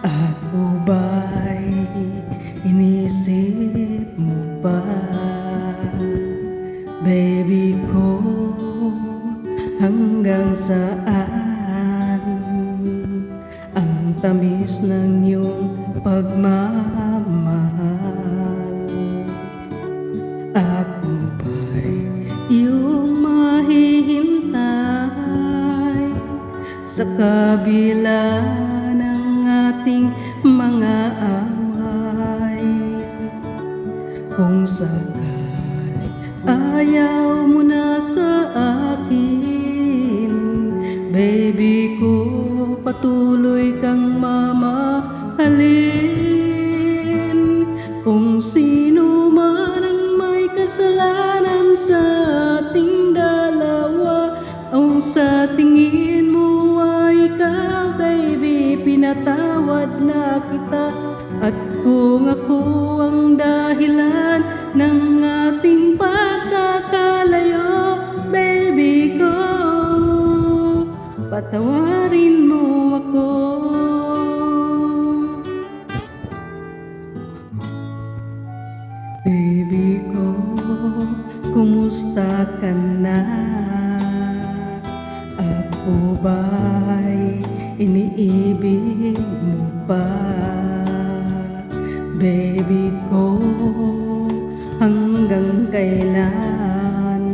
Ako ba'y inisip mo pa? Baby ko hanggang saan? Ang tamis ng iyong pagmamahal Sa kabila ng ating mga away. Kung sakali ayaw mo na sa akin Baby ko patuloy kang mamahalin. Kung sino man ang may kasalanan sa ating dalawa Ang sa tingin Pinatawad na kita At kung ako ang dahilan ng ating pagkakalayo Baby ko, patawarin mo ako Baby ko, kumusta ka na? Ako ba'y iniibig mo pa? Baby ko, hanggang kailan?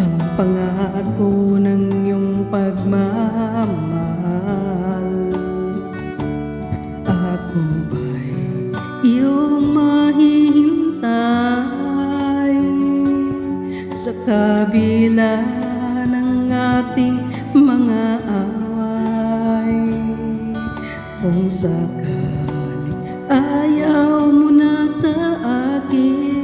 Ang pangako ng iyong pagmamahal Ako ba'y iyong mahihintay Sa kabila ng ating mga away. Kung sakali ayaw mo na sa akin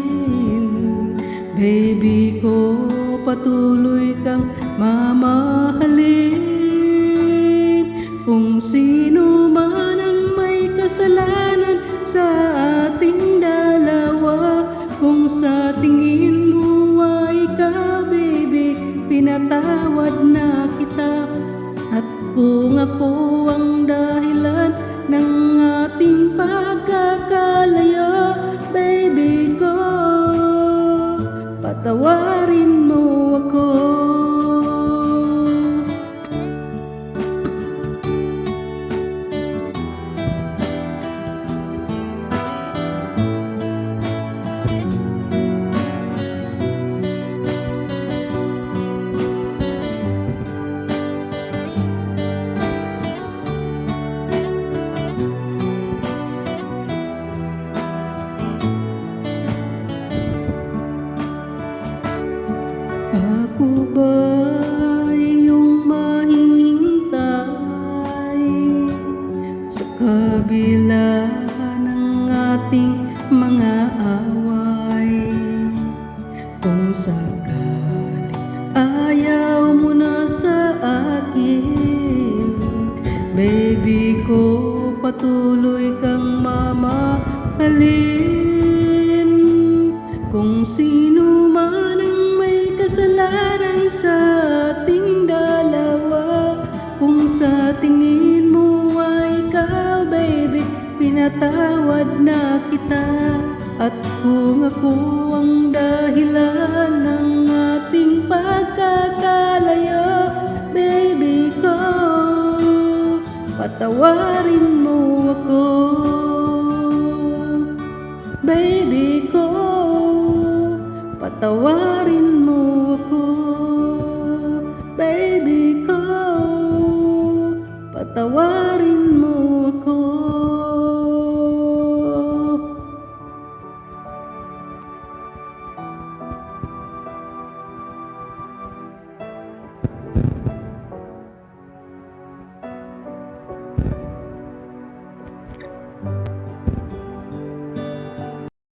Baby ko patuloy kang mamahalin. Kung sino man ang may kasalanan sa ating dalawa Kung sa tingin mo ay ikaw Pinatawad na kita At kung ako ang dahilan Ako ba iyong mahihintay Sa kabila ng ating mga away Kung sakali ayaw mo na sa akin Baby ko patuloy kang mamahalin. Kung sino sa tingin mo ay ikaw baby Pinatawad na kita. At kung ako ang dahilan ng ating pagkakalayo Baby ko, patawarin mo ako. Baby ko, patawarin